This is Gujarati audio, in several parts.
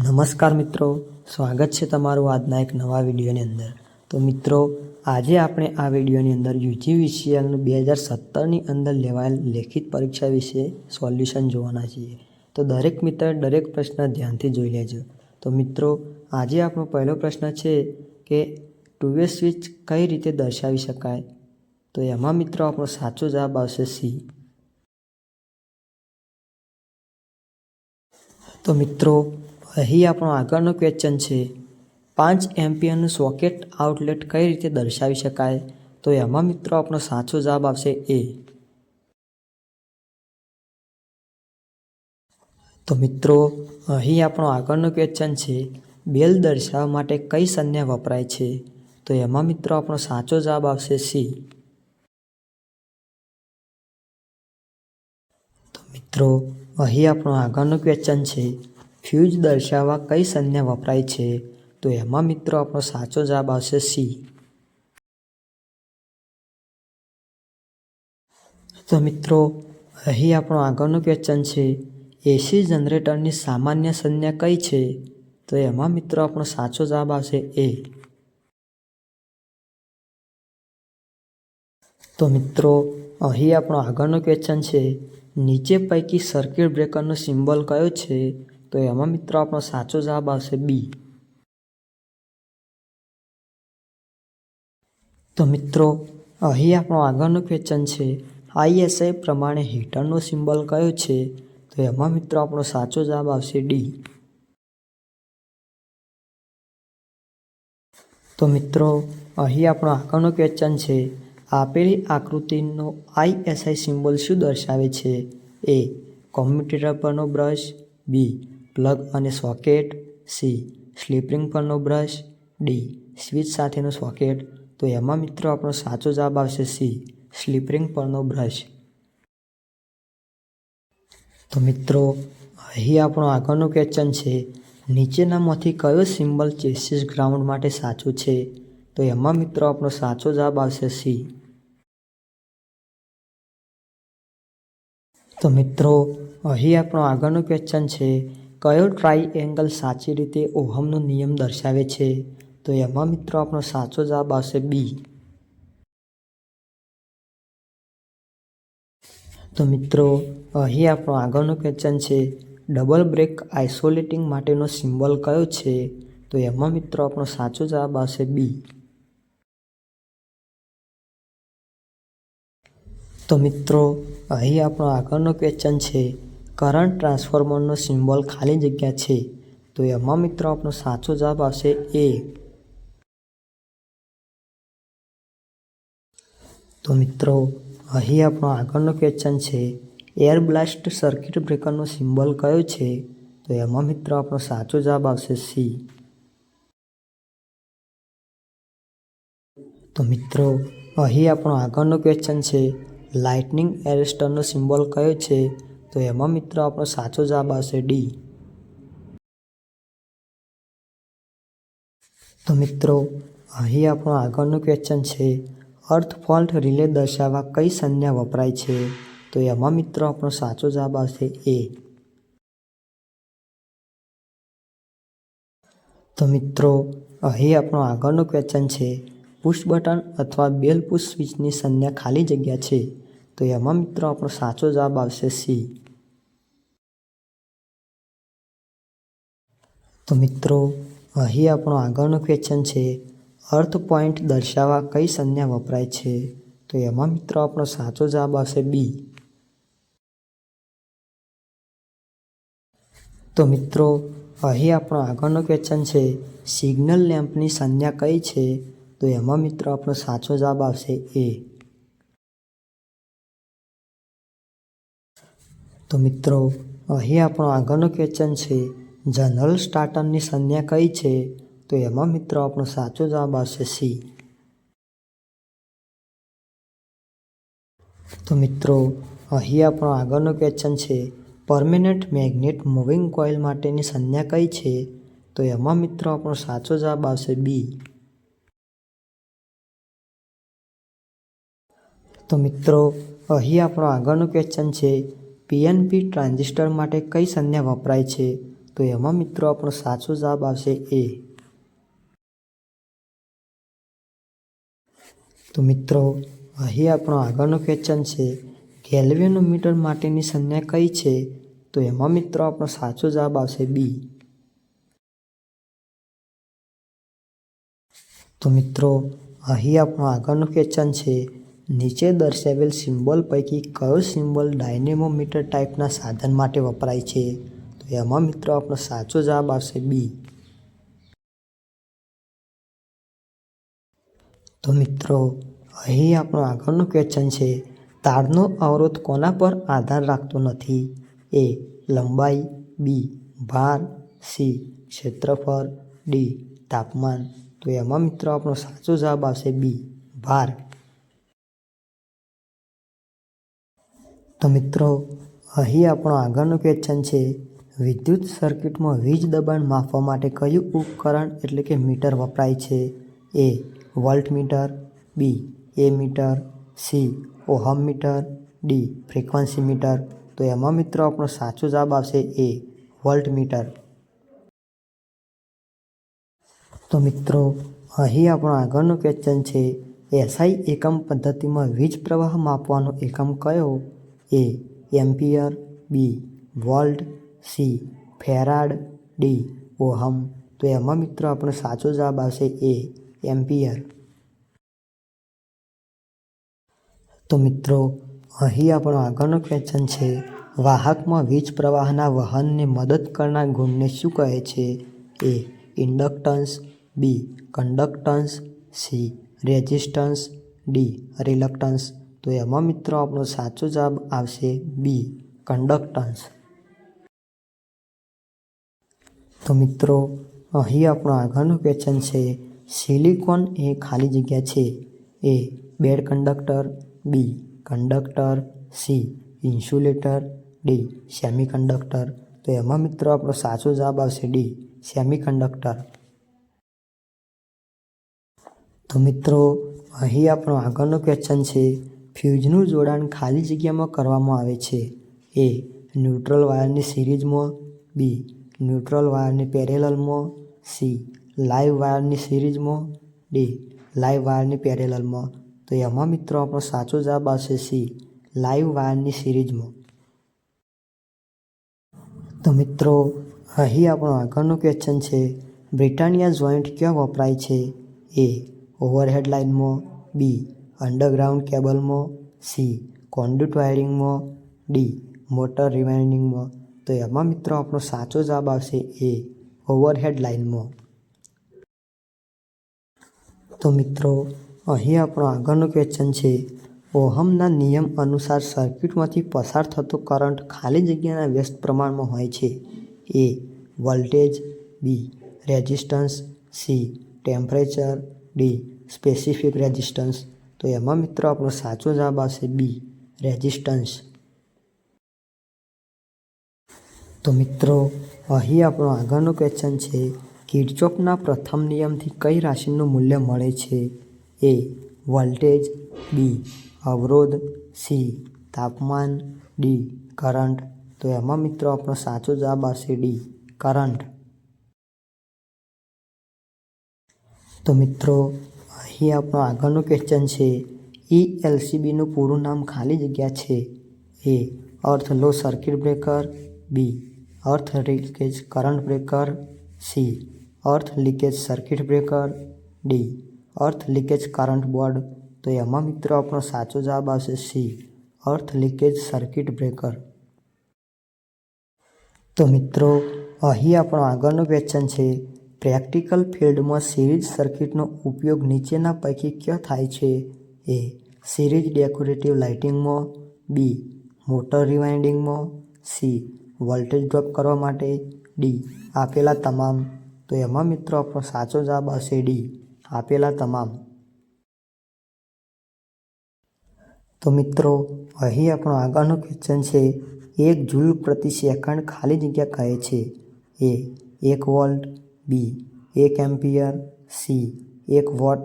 નમસ્કાર મિત્રો, સ્વાગત છે તમારું આજના એક નવા વિડીયોની અંદર. તો મિત્રો, આજે આપણે આ વિડીયોની અંદર યુજી યુજીવીસીએલનું બે હજાર સત્તરની અંદર લેવાયેલ લેખિત પરીક્ષા વિશે સોલ્યુશન જોવાના છીએ. તો દરેક મિત્ર દરેક પ્રશ્ન ધ્યાનથી જોઈ લેજો. તો મિત્રો, આજે આપણો પહેલો પ્રશ્ન છે કે ટુવે સ્વિચ કઈ રીતે દર્શાવી શકાય? તો એમાં મિત્રો આપણો સાચો જવાબ આવશે સી તો મિત્રો અહીં આપણો આગળનો ક્વેશ્ચન છે, પાંચ એમ્પિયરનું સોકેટ આઉટલેટ કઈ રીતે દર્શાવી શકાય? તો એમાં મિત્રો આપણો સાચો જવાબ આવશે એ. તો મિત્રો, અહીં આપણો આગળનો ક્વેશ્ચન છે, બેલ દર્શાવવા માટે કઈ સંજ્ઞા વપરાય છે? તો એમાં મિત્રો આપણો સાચો જવાબ આવશે સી. તો મિત્રો, અહીં આપણો આગળનો ક્વેશ્ચન છે ફ્યુઝ દર્શાવવા કઈ સંજ્ઞા વપરાય છે? તો એમાં મિત્રો આપણો સાચો જવાબ આવશે સી. તો મિત્રો, અહીં આપણો આગળનો ક્વેશ્ચન છે એસી જનરેટરની સામાન્ય સંજ્ઞા કઈ છે? તો એમાં મિત્રો આપણો સાચો જવાબ આવશે એ. તો મિત્રો, અહીં આપણો આગળનો ક્વેશ્ચન છે, નીચે પૈકી સર્કિટ બ્રેકરનો સિમ્બોલ કયો છે? તો એમાં મિત્રો આપણો સાચો જવાબ આવશે બી તો મિત્રો, અહીં આપણો આગળનો ક્વેશ્ચન છે આઈએસઆઈ પ્રમાણે હીટરનો સિમ્બોલ કયો છે? તો એમાં મિત્રો આપણો સાચો જવાબ આવશે ડી તો મિત્રો, અહીં આપણો આગળનો ક્વેશ્ચન છે, આપેલી આકૃતિનો આઈએસઆઈ સિમ્બોલ શું દર્શાવે છે? એ કોમ્પ્યુટર પરનો બ્રશ બી પ્લગ અને સોકેટ. સી. સ્લીપરિંગ પરનો બ્રશ. ડી. સ્વિચ સાથેનો સોકેટ. તો એમાં મિત્રો આપણો સાચો જવાબ આવશે સી. સ્લીપરિંગ પરનો બ્રશ. તો મિત્રો, અહીં આપણો આગળનો ક્વેશ્ચન છે, નીચેનામાંથી કયો સિમ્બલ ચેસિસ ગ્રાઉન્ડ માટે સાચું છે? તો એમાં મિત્રો આપણો સાચો જવાબ આવશે સી. તો મિત્રો, અહીં આપણો આગળનો ક્વેશ્ચન છે કયો ટ્રાઈએંગલ સાચી રીતે ઓહમનો નિયમ દર્શાવે છે? તો એમાં મિત્રો આપણો સાચો જવાબ આવશે બી તો મિત્રો, અહીં આપણો આગળનો ક્વેશ્ચન છે ડબલ બ્રેક આઇસોલેટિંગ માટેનો સિમ્બોલ કયો છે? તો એમાં મિત્રો આપણો સાચો જવાબ આવશે બી તો મિત્રો, અહીં આપણો આગળનો ક્વેશ્ચન છે કરંટ ટ્રાન્સફોર્મરનો સિમ્બોલ ખાલી જગ્યા છે, તો એમાં મિત્રો આપણો સાચો જવાબ આવશે એ. તો મિત્રો, અહીં આપણો આગળનો ક્વેશ્ચન છે એર બ્લાસ્ટ સર્કિટ બ્રેકરનો સિમ્બોલ કયો છે? તો એમાં મિત્રો આપણો સાચો જવાબ આવશે સી તો મિત્રો, અહીં આપણો આગળનો ક્વેશ્ચન છે લાઇટનિંગ એરેસ્ટરનો સિમ્બોલ કયો છે? તો એમાં મિત્રો આપણો સાચો જવાબ આવશે ડી તો મિત્રો, અહીં આપણો આગળનું ક્વેશ્ચન છે, અર્થ ફોલ્ટ રિલે દર્શાવવા કઈ સંજ્ઞા વપરાય છે? તો એમાં મિત્રો આપણો સાચો જવાબ આવશે એ તો મિત્રો, અહીં આપણો આગળનો ક્વેશ્ચન છે, પુશ બટન અથવા બેલ પુશ સ્વિચની સંજ્ઞા ખાલી જગ્યા છે? તો એમાં મિત્રો આપણો સાચો જવાબ આવશે સી. તો મિત્રો, અહીં આપણો આગળનો ક્વેશ્ચન છે, અર્થ પોઈન્ટ દર્શાવવા કઈ સંજ્ઞા વપરાય છે? તો એમાં મિત્રો આપણો સાચો જવાબ આવશે બી. તો મિત્રો, અહીં આપણો આગળનો ક્વેશ્ચન છે સિગ્નલ લેમ્પની સંજ્ઞા કઈ છે? તો એમાં મિત્રો આપણો સાચો જવાબ આવશે એ. તો મિત્રો, અહીં આપણો આગળનો ક્વેશ્ચન છે જનરલ સ્ટાર્ટરની સંજ્ઞા કઈ છે? તો એમાં મિત્રો આપણો સાચો જવાબ આવશે સી તો મિત્રો, અહીં આપણો આગળનો ક્વેશ્ચન છે પરમેનન્ટ મેગ્નેટ મૂવિંગ કોઇલ માટેની સંજ્ઞા કઈ છે? તો એમાં મિત્રો આપણો સાચો જવાબ આવશે બી તો મિત્રો, અહીં આપણો આગળનો ક્વેશ્ચન છે પીએનપી ટ્રાન્ઝિસ્ટર માટે કઈ સંજ્ઞા વપરાય છે? તો એમાં મિત્રો આપણો સાચો જવાબ આવશે એ તો મિત્રો, અહીં આપણો આગળનો ક્વેશ્ચન છે, ગેલ્વેનોમીટર માટેની સંજ્ઞા કઈ છે? તો એમાં મિત્રો આપણો સાચો જવાબ આવશે બી તો મિત્રો, અહીં આપણો આગળનો ક્વેશ્ચન છે નીચે દર્શાવેલ સિમ્બોલ પૈકી કયો સિમ્બોલ ડાયનેમોમીટર ટાઈપના સાધન માટે વપરાય છે? તો એમાં મિત્રો આપણો સાચો જવાબ આવશે બી તો મિત્રો, અહીં આપણો આગળનો ક્વેશ્ચન છે, તારનો અવરોધ કોના પર આધાર રાખતો નથી? એ લંબાઈ બી ભાર સી ક્ષેત્રફળ ડી તાપમાન. તો એમાં મિત્રો આપણો સાચો જવાબ આવશે બી ભાર. તો મિત્રો, અહીં આપણો આગળનો ક્વેશ્ચન છે, વિદ્યુત સર્કિટમાં વીજ દબાણ માપવા માટે કયું ઉપકરણ એટલે કે મીટર વપરાય છે? A volt meter B ammeter C ohm meter D frequency meter. તો એમાં મિત્રો આપણો સાચો જવાબ આવશે એ વોલ્ટ મીટર તો મિત્રો, અહીં આપણો આગળનો ક્વેશ્ચન છે એસઆઈ એકમ પદ્ધતિમાં વીજ પ્રવાહ માપવાનો એકમ કયો? A ampere B volt C farad D ohm તો એમાં મિત્રો આપણો સાચો જવાબ આવશે એ એમ્પિયર તો મિત્રો, અહીં આપણો આગળનો ક્વેશ્ચન છે, વાહકમાં વીજ પ્રવાહના વહનને મદદ કરનાર ગુણને શું કહે છે? A inductance B conductance C resistance D reluctance તો એમાં મિત્રો આપણો સાચો જવાબ આવશે બી કંડક્ટન્સ તો મિત્રો, અહીં આપણો આગળનો ક્વેશ્ચન છે સિલિકોન એ ખાલી જગ્યા છે? A bad conductor B conductor C insulator D semiconductor તો એમાં મિત્રો આપણો સાચો જવાબ આવશે ડી સેમી કંડક્ટર તો મિત્રો, અહીં આપણો આગળનો ક્વેશ્ચન છે ફ્યુઝનું જોડાણ ખાલી જગ્યામાં કરવામાં આવે છે. એ, ન્યુટ્રલ વાયરની સિરીઝમાં. બી, ન્યુટ્રલ વાયરની પેરેલલમાં. સી, લાઈવ વાયરની સિરીઝમાં. ડી, લાઈવ વાયરની પેરેલલમાં. તો એમાં મિત્રો આપણો સાચો જવાબ આવશે સી, લાઈવ વાયરની સિરીઝમાં. તો મિત્રો, અહીં આપણો આગળનો ક્વેશ્ચન છે, બ્રિટાનિયા જોઈન્ટ ક્યાં વપરાય છે? એ, ઓવરહેડ લાઇનમાં બી અંડરગ્રાઉન્ડ કેબલમાં સી કોન્ડ્યુટ વાયરિંગમાં ડી મોટર રિવાઇન્ડિંગમાં તો એમાં મિત્રો આપણો સાચો જવાબ આવશે એ ઓવરહેડ લાઇનમાં તો મિત્રો, અહીં આપણો આગળનો ક્વેશ્ચન છે, ઓહમના નિયમ અનુસાર સર્કિટમાંથી પસાર થતો કરંટ ખાલી જગ્યાના વ્યસ્ત પ્રમાણમાં હોય છે. A voltage B resistance C temperature D specific resistance તો એમાં મિત્રો આપણો સાચો જવાબ આવશે બી, રેઝિસ્ટન્સ. તો મિત્રો, અહીં આપણો આગળનો ક્વેશ્ચન છે, કિર્ચોફના પ્રથમ નિયમથી કઈ રાશિનું મૂલ્ય મળે છે? એ, વોલ્ટેજ, બી, અવરોધ, સી, તાપમાન, ડી, કરંટ. તો એમાં મિત્રો આપણો સાચો જવાબ આવશે ડી, કરંટ. તો મિત્રો અહીં આપણો આગળનો ક્વેશ્ચન છે ઈ એલસીબીનું પૂરું નામ ખાલી જગ્યા છે? A earth low circuit breaker B earth leakage current breaker C earth leakage circuit breaker D earth leakage current board તો એમાં મિત્રો આપણો સાચો જવાબ આવશે C earth leakage circuit breaker તો મિત્રો, અહીં આપણો આગળનો ક્વેશ્ચન છે પ્રેક્ટિકલ ફિલ્ડમાં સિરીઝ સર્કિટનો ઉપયોગ નીચેના પૈકી ક્યાં થાય છે? એ. સિરીઝ ડેકોરેટિવ લાઇટિંગમાં. બી. મોટર રિવાઇન્ડિંગમાં. સી. વોલ્ટેજ ડ્રોપ કરવા માટે. ડી. આપેલા તમામ. તો એમાં મિત્રો આપણો સાચો જવાબ આવશે ડી. આપેલા તમામ. તો મિત્રો, અહીં આપણો આગળનો ક્વેશ્ચન છે, એક જૂલ પ્રતિ સેકન્ડ ખાલી જગ્યા કહે છે. એ. એક વોલ્ટ બી, એક એમ્પિયર, સી, એક વોટ,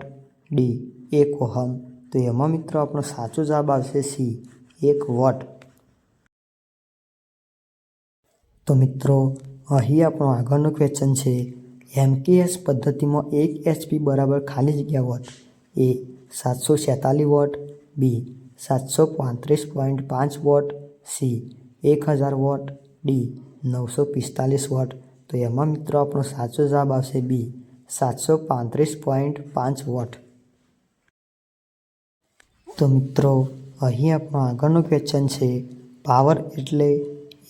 ડી, એક ઓહમ. તો એમાં મિત્રો આપણો સાચો જવાબ આવશે સી, એક વોટ. તો મિત્રો, અહીં આપણો આગળનો ક્વેશ્ચન છે એમકેએસ પદ્ધતિમાં એક એચપી બરાબર ખાલી જગ્યા વોટ એ સાતસો છેતાલીસ વોટ બી સાતસો પાંત્રીસ પોઈન્ટ પાંચ વોટ સી એક હજાર વોટ ડી નવસો પિસ્તાલીસ વોટ. તો એમાં મિત્રો આપણો સાચો જવાબ આવશે બી, સાતસો પાંત્રીસ પોઈન્ટ પાંચ વોટ. તો મિત્રો, અહીં આપણો આગળનો ક્વેશ્ચન છે પાવર એટલે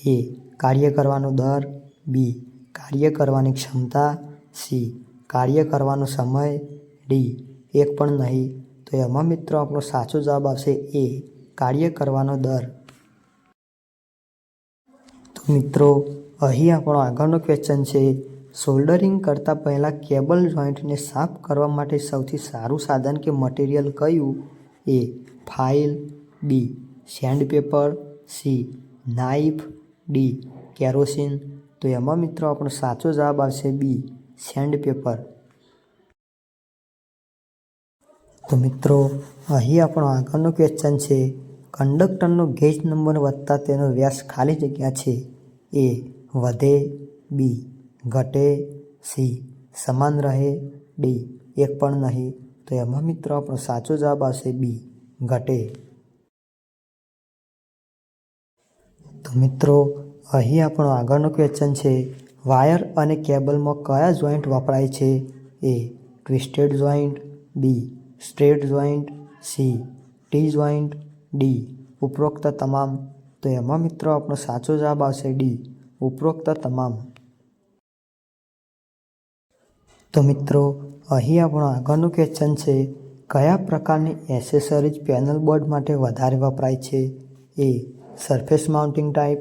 એ, કાર્ય કરવાનો દર, બી, કાર્ય કરવાની ક્ષમતા, સી, કાર્ય કરવાનો સમય, ડી, એક પણ નહીં. તો એમાં મિત્રો આપણો સાચો જવાબ આવશે એ, કાર્ય કરવાનો દર. તો મિત્રો અહીં આપણો આગળનો ક્વેશ્ચન છે સોલ્ડરિંગ કરતાં પહેલાં કેબલ જોઈન્ટને સાફ કરવા માટે સૌથી સારું સાધન કે મટીરિયલ કયું? A file B sandpaper C knife D kerosene તો એમાં મિત્રો આપણો સાચો જવાબ આવશે બી સેન્ડપેપર તો મિત્રો, અહીં આપણો આગળનો ક્વેશ્ચન છે કંડક્ટરનો ગેજ નંબર વધતા તેનો વ્યાસ ખાલી જગ્યા છે? એ વધે, બી, ઘટે, સી, સમાન રહે, ડી, એક પણ નહીં. તો એમાં મિત્રો આપણો સાચો જવાબ આવશે બી, ઘટે. તો મિત્રો, અહીં આપણો આગળનો ક્વેશ્ચન છે, વાયર અને કેબલમાં કયા જોઈન્ટ વપરાય છે? A, twisted joint, B straight joint, C, T joint, D, ઉપરોક્ત તમામ. તો એમાં મિત્રો આપણો સાચો જવાબ આવશે ડી. ઉપરોક્ત તમામ. તો મિત્રો, અહીં આપણો આગળનું ક્વેશ્ચન છે, કયા પ્રકારની એસેસરીઝ પેનલ બોર્ડ માટે વધારે વપરાય છે? A surface mounting type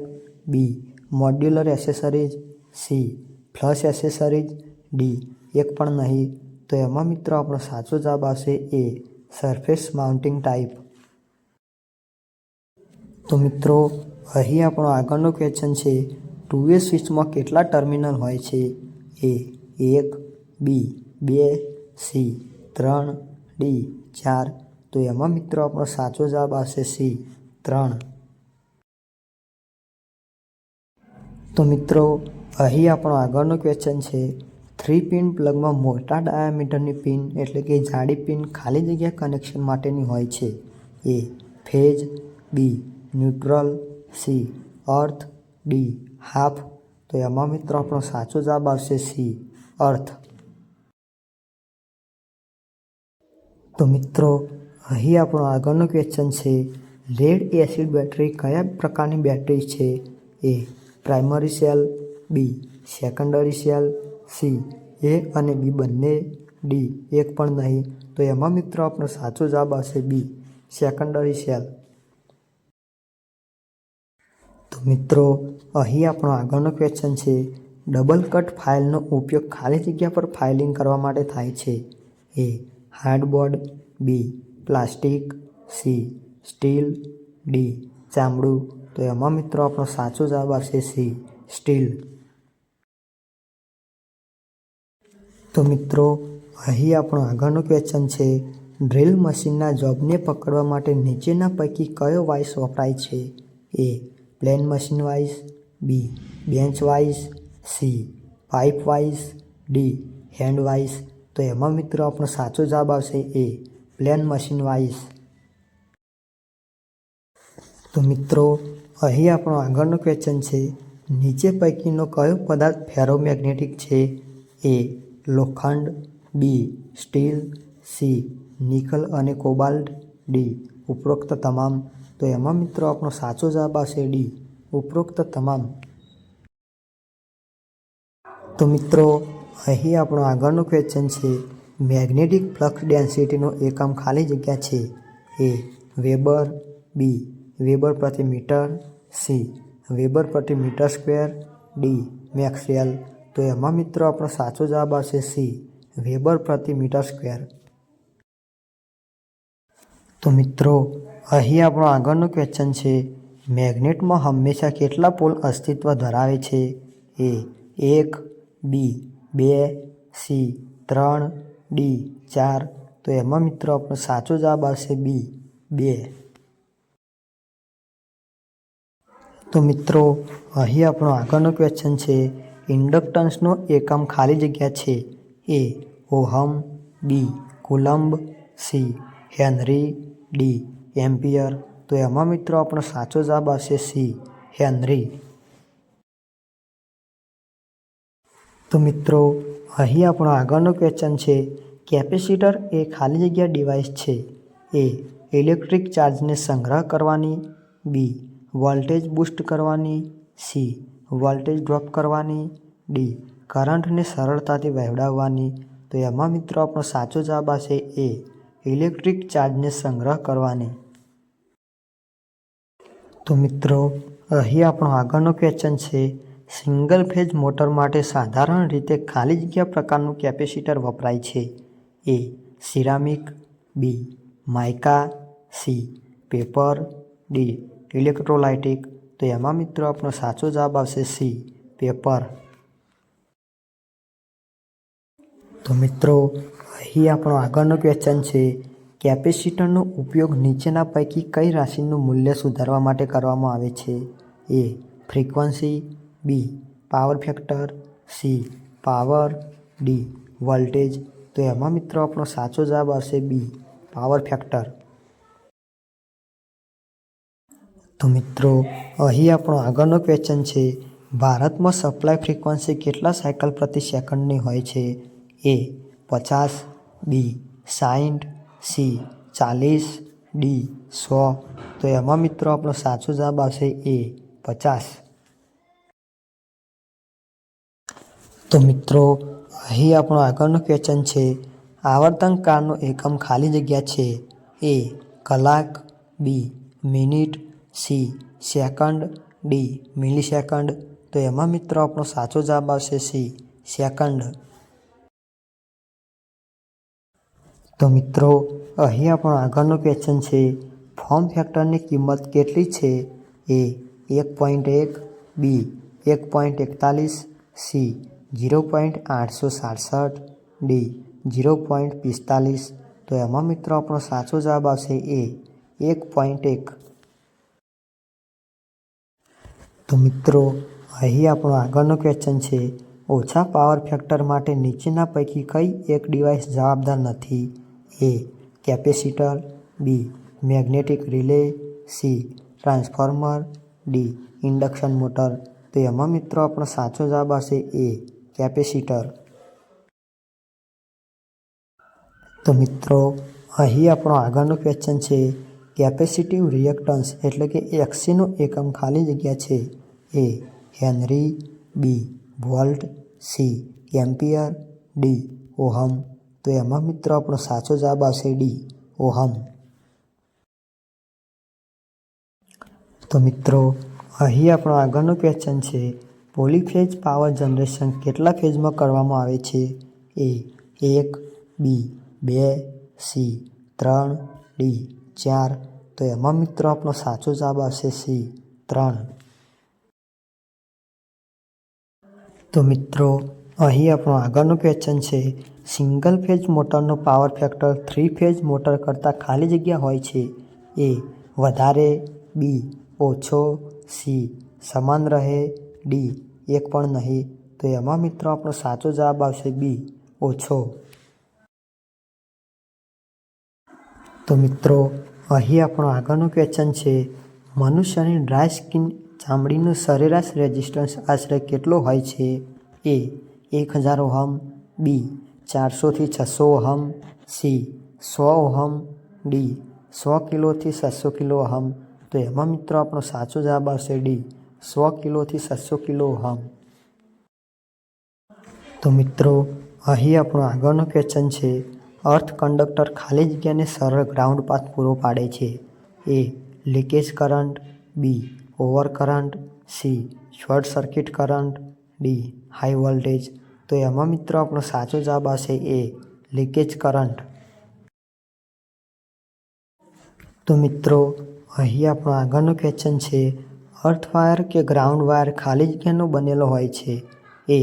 B modular accessories C flush accessories D એક પણ નહીં. તો એમાં મિત્રો આપણો સાચો જવાબ આવશે એ સરફેસ માઉન્ટિંગ ટાઈપ તો મિત્રો, અહીં આપણો આગળનો ક્વેશ્ચન છે ટુ વે સ્વિચમાં કેટલા ટર્મિનલ હોય છે? એ એક, બી, બે, સી, ત્રણ, ડી, ચાર. તો એમાં મિત્રો આપણો સાચો જવાબ આવશે સી, ત્રણ. તો મિત્રો, અહીં આપણો આગળનો ક્વેશ્ચન છે. થ્રી પિન પ્લગમાં મોટા ડાયામીટરની પિન એટલે કે જાડી પિન ખાલી જગ્યા કનેક્શન માટેની હોય છે. A phase B, neutral, C, earth, D. Half તો એમાં મિત્રો આપણો સાચો જવાબ આવશે સી અર્થ. તો મિત્રો, અહીં આપણો આગળનો ક્વેશ્ચન છે લેડ એસિડ બેટરી કયા પ્રકારની બેટરી છે? A primary cell B secondary cell C A અને બી બંને ડી એક પણ નહીં. તો એમાં મિત્રો આપણો સાચો જવાબ આવશે બી સેકન્ડરી સેલ. તો મિત્રો અહીં આપણો આગળનો ક્વેશ્ચન છે ડબલ કટ ફાઇલનો ઉપયોગ ખાલી જગ્યા પર ફાઇલિંગ કરવા માટે થાય છે. A hardboard B plastic C steel D ચામડું. તો એમાં મિત્રો આપણો સાચો જવાબ આવશે સી સ્ટીલ તો મિત્રો, અહીં આપણો આગળનો ક્વેશ્ચન છે ડ્રિલ મશીનના જોબને પકડવા માટે નીચેના પૈકી કયો વાઇસ વપરાય છે? A plain machine vice B. Bench vice, C. Pipe vice, D. Hand vice. તો એમાં મિત્રો આપણો સાચો જવાબ આવશે એ, પ્લેન મશીન વાઇઝ. તો મિત્રો, અહીં આપણો આગળનો ક્વેશ્ચન છે, નીચે પૈકીનો કયો પદાર્થ ફેરોમેગ્નેટિક છે? એ, લોખંડ, બી, સ્ટીલ, સી, નિકલ અને કોબાલ્ટ, ડી, ઉપરોક્ત તમામ. તો એમાં મિત્રો આપણો સાચો જવાબ આવશે ડી. ઉપરોક્ત તમામ. તો મિત્રો, અહીં આપણો આગળનો ક્વેશ્ચન છે મેગ્નેટિક ફ્લક્સ ડેન્સિટીનો એકમ ખાલી જગ્યા છે, એ વેબર બી, વેબર પ્રતિ મીટર સી, વેબર પ્રતિ મીટર સ્ક્વેર ડી મેક્સવેલ. તો એમાં મિત્રો આપણો સાચો જવાબ આવશે સી, વેબર પ્રતિ મીટર સ્ક્વેર. તો મિત્રો, અહીં આપણો આગળનો ક્વેશ્ચન છે મેગ્નેટમાં હંમેશા કેટલા પોલ અસ્તિત્વ ધરાવે છે? એ એક, બી, બે, સી, ત્રણ, ડી, ચાર. તો એમાં મિત્રો આપણો સાચો જવાબ આવશે બી, બે. તો મિત્રો, અહીં આપણો આગળનો ક્વેશ્ચન છે, ઇન્ડક્ટન્સનો એકમ ખાલી જગ્યા છે? A, ohm, B, coulomb, C, henry, D, ampere. તો એમાં મિત્રો આપણો સાચો જવાબ આવશે સી, હેનરી. તો મિત્રો, અહીં આપણો આગળનો ક્વેશ્ચન છે, કેપેસિટર એ ખાલી જગ્યા ડિવાઇસ છે. એ ઇલેક્ટ્રિક ચાર્જને સંગ્રહ કરવાની, બી વોલ્ટેજ બૂસ્ટ કરવાની, સી વોલ્ટેજ ડ્રોપ કરવાની, ડી કરંટને સરળતાથી વહેવડાવવાની. તો એમાં મિત્રો આપણો સાચો જવાબ આવશે એ ઇલેક્ટ્રિક ચાર્જને સંગ્રહ કરવાની. તો મિત્રો, અહીં આપણો આગળનો ક્વેશ્ચન છે સિંગલ ફેઝ મોટર માટે સાધારણ રીતે ખાલી જગ્યા પ્રકારનું કેપેસિટર વપરાય છે. A ceramic B mica C paper D electrolytic તો એમાં મિત્રો આપણો સાચો જવાબ આવશે સી પેપર તો મિત્રો, અહીં આપણો આગળનો ક્વેશ્ચન છે કેપેસિટરનો ઉપયોગ નીચેના પૈકી કઈ રાશિનું મૂલ્ય સુધારવા માટે કરવામાં આવે છે? A, frequency, B, power factor, C, power, D, voltage. તો એમાં મિત્રો આપણો સાચો જવાબ આવશે બી, પાવર ફેક્ટર. તો મિત્રો, અહીં આપણો આગળનો ક્વેશ્ચન છે, ભારતમાં સપ્લાય ફ્રીક્વન્સી કેટલા સાયકલ પ્રતિ સેકન્ડની હોય છે? એ, પચાસ, બી સાઠ સી ચાલીસ, ડી સો. તો એમાં મિત્રો આપણો સાચો જવાબ આવશે એ પચાસ. તો મિત્રો, અહીં આપણો આગળનો ક્વેશ્ચન છે, આવર્તન કાળનો એકમ ખાલી જગ્યા છે? એ કલાક, B minute, C second, D millisecond તો એમાં મિત્રો આપણો સાચો જવાબ આવશે સી સેકન્ડ. તો મિત્રો અહીં આપણો આગળનો ક્વેશ્ચન છે ફોર્મ ફેક્ટરની કિંમત કેટલી છે? એ એક પોઈન્ટ એક બી એક પોઈન્ટ એકતાલીસ સી જીરો પોઈન્ટ આઠસો સાડસઠ ડી જીરો પોઈન્ટ પિસ્તાલીસ. તો એમાં મિત્રો આપણો સાચો જવાબ આવશે એ એક પોઈન્ટ એક. તો મિત્રો, અહીં આપણો આગળનો ક્વેશ્ચન છે, ઓછા પાવર ફેક્ટર માટે નીચેના પૈકી કઈ એક ડિવાઇસ જવાબદાર નથી? A capacitor, B magnetic relay, C transformer, D induction motor. તો એમાં મિત્રો આપણો સાચો જવાબ આવશે એ કેપેસિટર. તો મિત્રો, અહીં આપણો આગળનો ક્વેશ્ચન છે, કેપેસિટિવ રિએક્ટન્સ એટલે કે એક્સીનો એકમ ખાલી જગ્યા છે A henry, B volt, C ampere, D ohm. તો એમાં મિત્રો આપણો સાચો જવાબ આવશે ડી, ઓહમ. તો મિત્રો, અહીં આપણો આગળનો ક્વેશ્ચન છે પોલીફેજ પાવર જનરેશન કેટલા ફેઝમાં કરવામાં આવે છે? એ, એક, બી, બે, સી, ત્રણ, ડી, ચાર. તો એમાં મિત્રો આપણો સાચો જવાબ આવશે સી, ત્રણ. તો મિત્રો, અહીં આપણો આગળનો ક્વેશ્ચન છે single phase મોટરનો power factor three phase motor કરતાં ખાલી જગ્યા હોય છે. એ વધારે, બી ઓછો, સી સમાન રહે, ડી એક પણ નહીં. તો એમાં મિત્રો આપણો સાચો જવાબ આવશે બી ઓછો. તો મિત્રો, અહીં આપણો આગળનો ક્વેશ્ચન છે, મનુષ્યની ડ્રાય સ્કિન ચામડીનું સરેરાશ રેઝિસ્ટન્સ આશરે કેટલો હોય છે? એ એક હજાર ઓહમ, બી ચારસોથી છસો અહમ સી સો ઓહમ ડી સો કિલોથી સાતસો કિલો અહમ. તો એમાં મિત્રો આપણો સાચો જવાબ આવશે ડી સો કિલોથી સાતસો કિલો અહમ. તો મિત્રો, અહીં આપણો આગળનો ક્વેશ્ચન છે અર્થ કંડક્ટર ખાલી જગ્યાને સરળ ગ્રાઉન્ડ પાથ પૂરો પાડે છે. A leakage current B over current C short circuit current D high voltage તો એમાં મિત્રો આપણો સાચો જવાબ આવશે એ લીકેજ કરંટ તો મિત્રો, અહીં આપણો આગળનો ક્વેશ્ચન છે અર્થ વાયર કે ગ્રાઉન્ડ વાયર ખાલી જગ્યાનો બનેલો હોય છે? A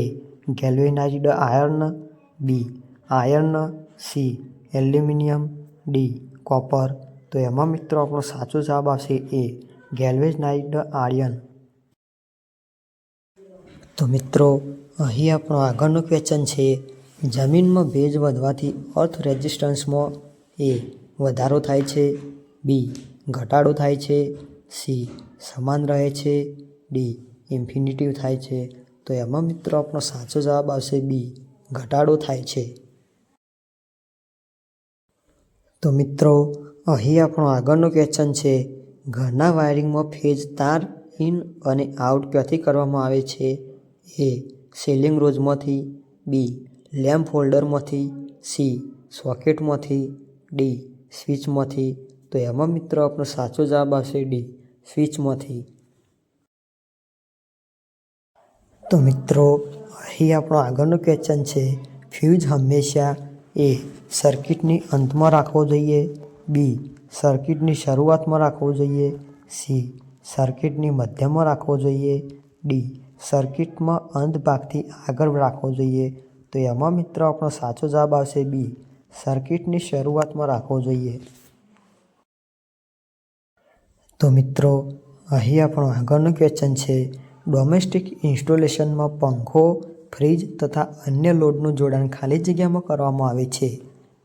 galvanized iron B iron C aluminium D copper તો એમાં મિત્રો આપણો સાચો જવાબ આવશે એ ગેલ્વેનાઇઝડ આયર્ન તો મિત્રો અહીં આપણો આગળનું ક્વેશ્ચન છે, જમીનમાં ભેજ વધવાથી અર્થ રેઝિસ્ટન્સમાં એ વધારો થાય છે બી ઘટાડો થાય છે સી સમાન રહે છે ડી ઇન્ફિનિટિવ થાય છે. તો એમાં મિત્રો આપણો સાચો જવાબ આવશે બી ઘટાડો થાય છે. તો મિત્રો, અહીં આપણો આગળનો ક્વેશ્ચન છે, ઘરના વાયરિંગમાં ફેજ તાર ઇન અને આઉટ ક્યાંથી કરવામાં આવે છે? એ સીલિંગ રોજમાંથી બી લેમ્પ હોલ્ડરમાંથી સી સોકેટમાંથી ડી સ્વિચમાંથી તો એમાં મિત્રો આપણો સાચો જવાબ આવશે ડી સ્વિચમાંથી તો મિત્રો, અહીં આપણો આગળનો ક્વેશ્ચન છે ફ્યુઝ હંમેશા એ સર્કિટની અંતમાં રાખવો જોઈએ. બી સર્કિટની શરૂઆતમાં રાખવો જોઈએ. સી સર્કિટની મધ્યમાં રાખવો જોઈએ. ડી સર્કિટમાં અંત ભાગથી આગળ રાખવો જોઈએ. તો એમાં મિત્રો આપણો સાચો જવાબ આવશે બી સર્કિટની શરૂઆતમાં રાખવો જોઈએ. તો મિત્રો, અહીં આપણો આગળનું ક્વેશ્ચન છે. ડોમેસ્ટિક ઇન્સ્ટોલેશનમાં પંખો ફ્રીજ તથા અન્ય લોડનું જોડાણ ખાલી જગ્યામાં કરવામાં આવે છે.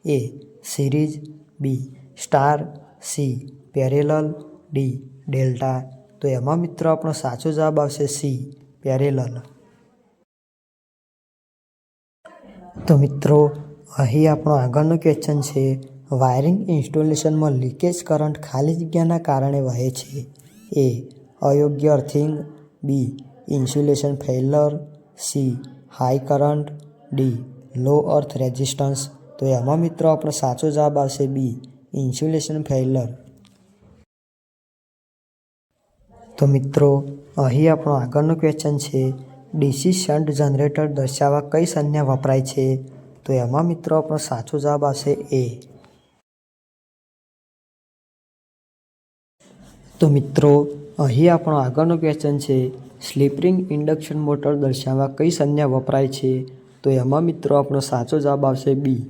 A series B star C parallel D delta તો એમાં મિત્રો આપણો સાચો જવાબ આવશે સી પેરેલલ તો મિત્રો, અહીં આપણો આગળનો ક્વેશ્ચન છે વાયરિંગ ઇન્સ્ટોલેશનમાં લીકેજ કરંટ ખાલી જગ્યાના કારણે વહે છે? એ, અયોગ્ય earthing. B insulation failure C high current D low earth resistance તો એમાં મિત્રો આપણો સાચો જવાબ આવશે બી ઇન્સ્યુલેશન ફેલર તો મિત્રો, અહીં આપણો આગળનો ક્વેશ્ચન છે ડીસી શન્ટ જનરેટર દર્શાવવા કઈ સંજ્ઞા વપરાય છે? તો એમાં મિત્રો આપણો સાચો જવાબ આવશે એ તો મિત્રો, અહીં આપણો આગળનો ક્વેશ્ચન છે સ્લીપરિંગ ઇન્ડક્શન મોટર દર્શાવવા કઈ સંજ્ઞા વપરાય છે? તો એમાં મિત્રો આપણો સાચો જવાબ આવશે બી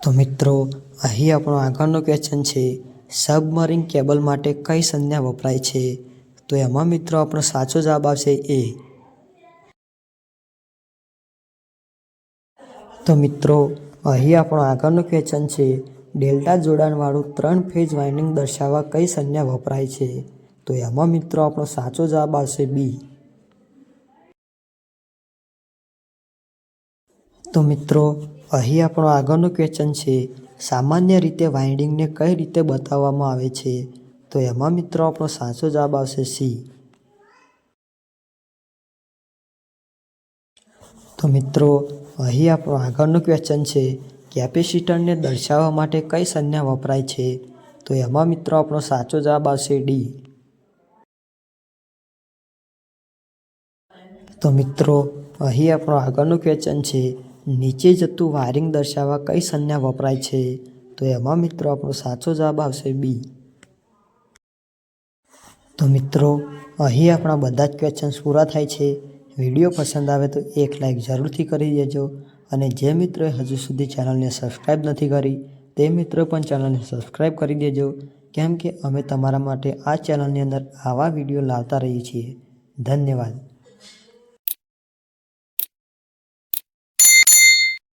તો મિત્રો, અહીં આપણો આગળનો ક્વેશ્ચન છે સબમરીન કેબલ માટે કઈ સંજ્ઞા વપરાય છે? તો એમાં મિત્રો આપણો સાચો જવાબ આવશે એ. તો મિત્રો, અહીં આપણો આગળનો ક્વેશ્ચન છે, ડેલ્ટા જોડાણવાળું ત્રણ ફેજ વાઇન્ડિંગ દર્શાવવા કઈ સંજ્ઞા વપરાય છે? તો એમાં મિત્રો આપણો સાચો જવાબ આવશે બી. તો મિત્રો, અહીં આપણો આગળનો ક્વેશ્ચન છે સામાન્ય રીતે વાઇન્ડિંગને કઈ રીતે બતાવવામાં આવે છે? તો એમાં મિત્રો આપણો સાચો જવાબ આવશે સી. તો મિત્રો, અહીં આપણો આગળનું ક્વેશ્ચન છે, કેપેસિટરને દર્શાવવા માટે કઈ સંજ્ઞા વપરાય છે? તો એમાં મિત્રો આપણો સાચો જવાબ આવશે ડી. તો મિત્રો, અહીં આપણો આગળનું ક્વેશ્ચન છે નીચે જતું વાયરિંગ દર્શાવવા કઈ સંજ્ઞા વપરાય છે? તો એમાં મિત્રો આપણો સાચો જવાબ આવશે બી. તો મિત્રો, અહીં આપણા બધા જ ક્વેશ્ચન્સ પૂરા થાય છે. વીડિયો પસંદ આવે તો એક લાઈક જરૂરથી કરી દેજો. અને જે મિત્રોએ હજુ સુધી ચેનલને સબસ્ક્રાઈબ નથી કરી, તે મિત્રો પણ ચેનલને સબસ્ક્રાઈબ કરી દેજો. કેમ કે અમે તમારા માટે આ ચેનલની અંદર આવા વીડિયો લાવતા રહીએ છીએ. ધન્યવાદ.